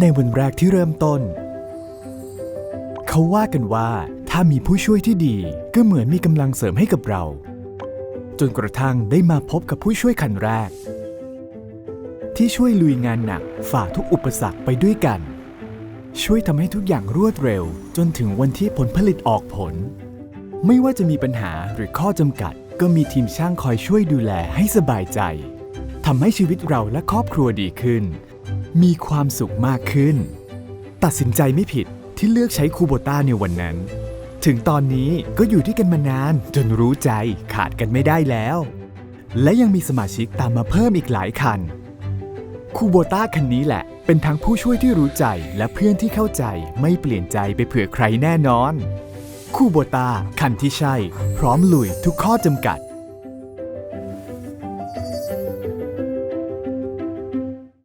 ในวันแรกที่เริ่มต้น เขาว่ากันว่าถ้ามีผู้ช่วยที่ดีก็เหมือนมีกำลังเสริมให้กับเรา จนกระทั่งได้มาพบกับผู้ช่วยคันแรก ที่ช่วยลุยงานหนักฝ่าทุกอุปสรรคไปด้วยกัน ช่วยทำให้ทุกอย่างรวดเร็ว จนถึงวันที่ผลผลิตออกผล ไม่ว่าจะมีปัญหาหรือข้อจำกัด ก็มีทีมช่างคอยช่วยดูแลให้สบายใจทำให้ชีวิตเราและครอบครัวดีขึ้น มีความสุขมากขึ้น ตัดสินใจไม่ผิดที่เลือกใช้คูโบต้าในวันนั้น ถึงตอนนี้ก็อยู่ที่กันมานาน จนรู้ใจขาดกันไม่ได้แล้ว และยังมีสมาชิกตามมาเพิ่มอีกหลายคันคูโบต้าคันนี้แหละ เป็นทั้งผู้ช่วยที่รู้ใจและเพื่อนที่เข้าใจไม่เปลี่ยนใจไปเผื่อใครแน่นอนคูโบต้าคันที่ใช่ พร้อมลุยทุกข้อจำกัด